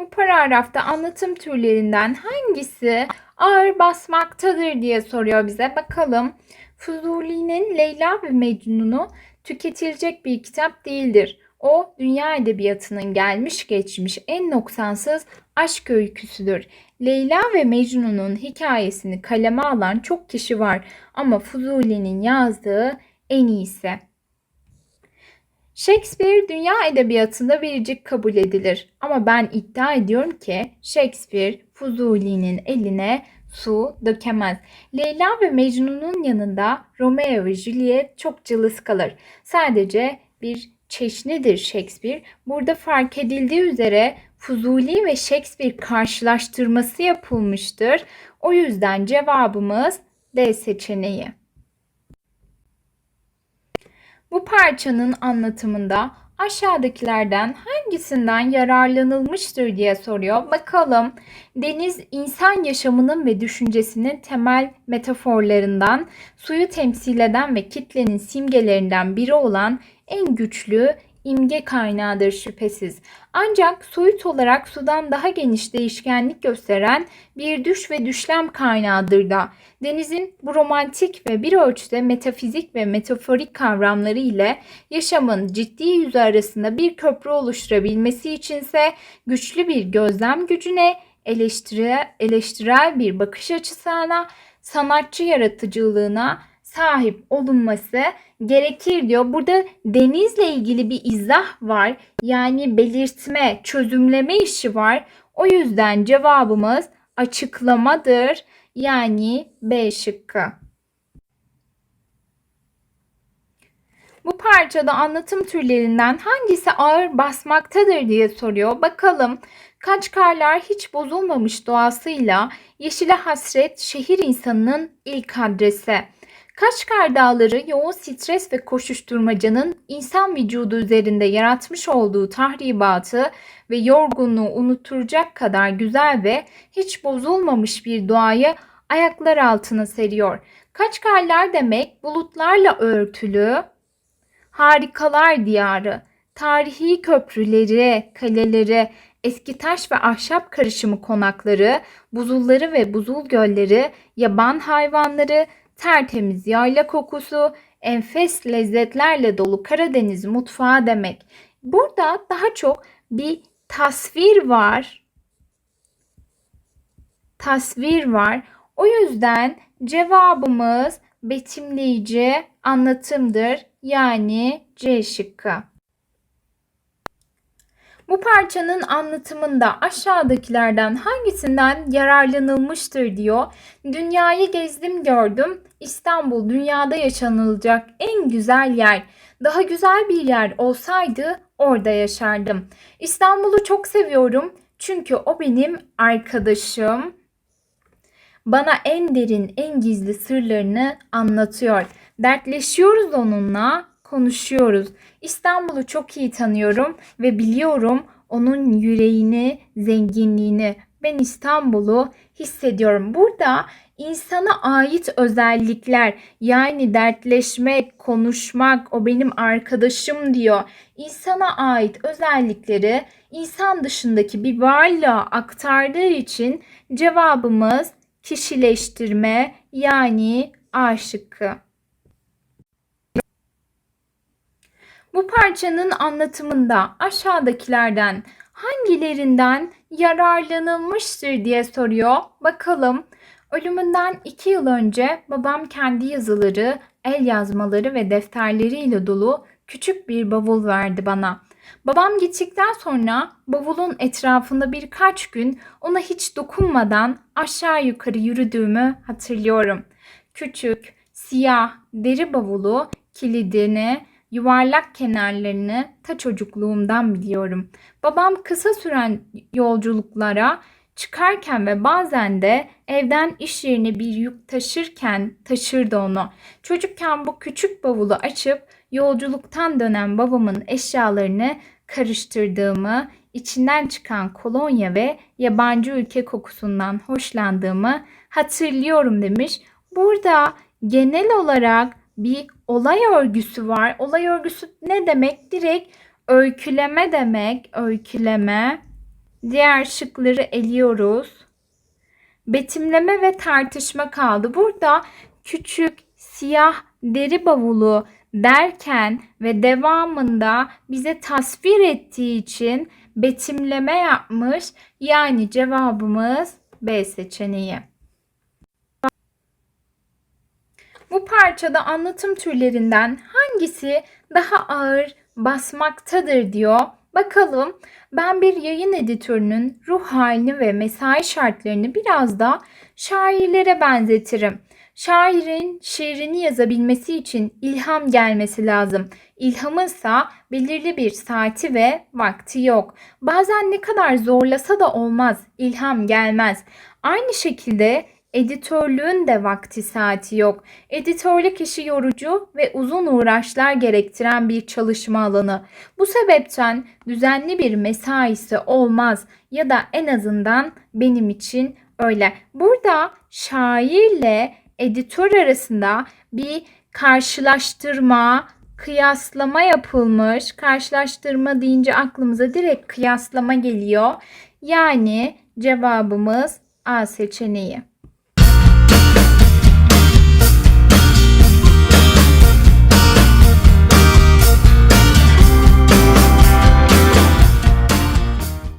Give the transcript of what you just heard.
Bu paragrafta anlatım türlerinden hangisi ağır basmaktadır diye soruyor bize. Bakalım. Fuzuli'nin Leyla ve Mecnun'u tüketilecek bir kitap değildir. O dünya edebiyatının gelmiş geçmiş en noksansız aşk öyküsüdür. Leyla ve Mecnun'un hikayesini kaleme alan çok kişi var ama Fuzuli'nin yazdığı en iyisi. Shakespeare dünya edebiyatında biricik kabul edilir. Ama ben iddia ediyorum ki Shakespeare Fuzuli'nin eline su dökemez. Leyla ve Mecnun'un yanında Romeo ve Juliet çok cılız kalır. Sadece bir çeşnidir Shakespeare. Burada fark edildiği üzere Fuzuli ve Shakespeare karşılaştırması yapılmıştır. O yüzden cevabımız D seçeneği. Bu parçanın anlatımında aşağıdakilerden hangisinden yararlanılmıştır diye soruyor. Bakalım deniz insan yaşamının ve düşüncesinin temel metaforlarından, suyu temsil eden ve kitlenin simgelerinden biri olan en güçlü imge kaynağıdır şüphesiz. Ancak soyut olarak sudan daha geniş değişkenlik gösteren bir düş ve düşlem kaynağıdır da. Denizin bu romantik ve bir ölçüde metafizik ve metaforik kavramları ile yaşamın ciddi yüzü arasında bir köprü oluşturabilmesi içinse güçlü bir gözlem gücüne, eleştirel, eleştirel bir bakış açısına, sanatçı yaratıcılığına sahip olunması gerekir diyor. Burada denizle ilgili bir izah var. Yani belirtme, çözümleme işi var. O yüzden cevabımız açıklamadır. Yani B şıkkı. Bu parçada anlatım türlerinden hangisi ağır basmaktadır diye soruyor. Bakalım Kaçkarlar hiç bozulmamış doğasıyla yeşile hasret şehir insanının ilk adresi. Kaşgar Dağları yoğun stres ve koşuşturmacanın insan vücudu üzerinde yaratmış olduğu tahribatı ve yorgunluğu unutturacak kadar güzel ve hiç bozulmamış bir doğayı ayaklar altına seriyor. Kaşgarlar demek bulutlarla örtülü, harikalar diyarı, tarihi köprüleri, kaleleri, eski taş ve ahşap karışımı konakları, buzulları ve buzul gölleri, yaban hayvanları, tertemiz yayla kokusu, enfes lezzetlerle dolu Karadeniz mutfağı demek. Burada daha çok bir tasvir var. Tasvir var. O yüzden cevabımız betimleyici anlatımdır. Yani C şıkkı. Bu parçanın anlatımında aşağıdakilerden hangisinden yararlanılmıştır diyor. Dünyayı gezdim gördüm. İstanbul dünyada yaşanılacak en güzel yer. Daha güzel bir yer olsaydı orada yaşardım. İstanbul'u çok seviyorum çünkü o benim arkadaşım. Bana en derin, en gizli sırlarını anlatıyor. Dertleşiyoruz onunla, konuşuyoruz. İstanbul'u çok iyi tanıyorum ve biliyorum onun yüreğini, zenginliğini. Ben İstanbul'u hissediyorum. Burada insana ait özellikler yani dertleşmek, konuşmak, o benim arkadaşım diyor. İnsana ait özellikleri insan dışındaki bir varlığa aktardığı için cevabımız kişileştirme yani A şıkkı. Bu parçanın anlatımında aşağıdakilerden hangilerinden yararlanılmıştır diye soruyor. Bakalım. Ölümünden iki yıl önce babam kendi yazıları, el yazmaları ve defterleriyle dolu küçük bir bavul verdi bana. Babam gittikten sonra bavulun etrafında birkaç gün ona hiç dokunmadan aşağı yukarı yürüdüğümü hatırlıyorum. Küçük, siyah, deri bavulu kilidini yuvarlak kenarlarını ta çocukluğumdan biliyorum. Babam kısa süren yolculuklara çıkarken ve bazen de evden iş yerine bir yük taşırken taşırdı onu. Çocukken bu küçük bavulu açıp yolculuktan dönen babamın eşyalarını karıştırdığımı, içinden çıkan kolonya ve yabancı ülke kokusundan hoşlandığımı hatırlıyorum demiş. Burada genel olarak bir olay örgüsü var. Olay örgüsü ne demek? Direkt öyküleme demek. Öyküleme. Diğer şıkları eliyoruz. Betimleme ve tartışma kaldı. Burada küçük siyah deri bavulu derken ve devamında bize tasvir ettiği için betimleme yapmış. Yani cevabımız B seçeneği. Bu parçada anlatım türlerinden hangisi daha ağır basmaktadır diyor. Bakalım ben bir yayın editörünün ruh halini ve mesai şartlarını biraz da şairlere benzetirim. Şairin şiirini yazabilmesi için ilham gelmesi lazım. İlhamınsa belirli bir saati ve vakti yok. Bazen ne kadar zorlasa da olmaz, ilham gelmez. Aynı şekilde editörlüğün de vakti saati yok. Editörlük işi yorucu ve uzun uğraşlar gerektiren bir çalışma alanı. Bu sebepten düzenli bir mesaisi olmaz ya da en azından benim için öyle. Burada şairle editör arasında bir karşılaştırma, kıyaslama yapılmış. Karşılaştırma deyince aklımıza direkt kıyaslama geliyor. Yani cevabımız A seçeneği.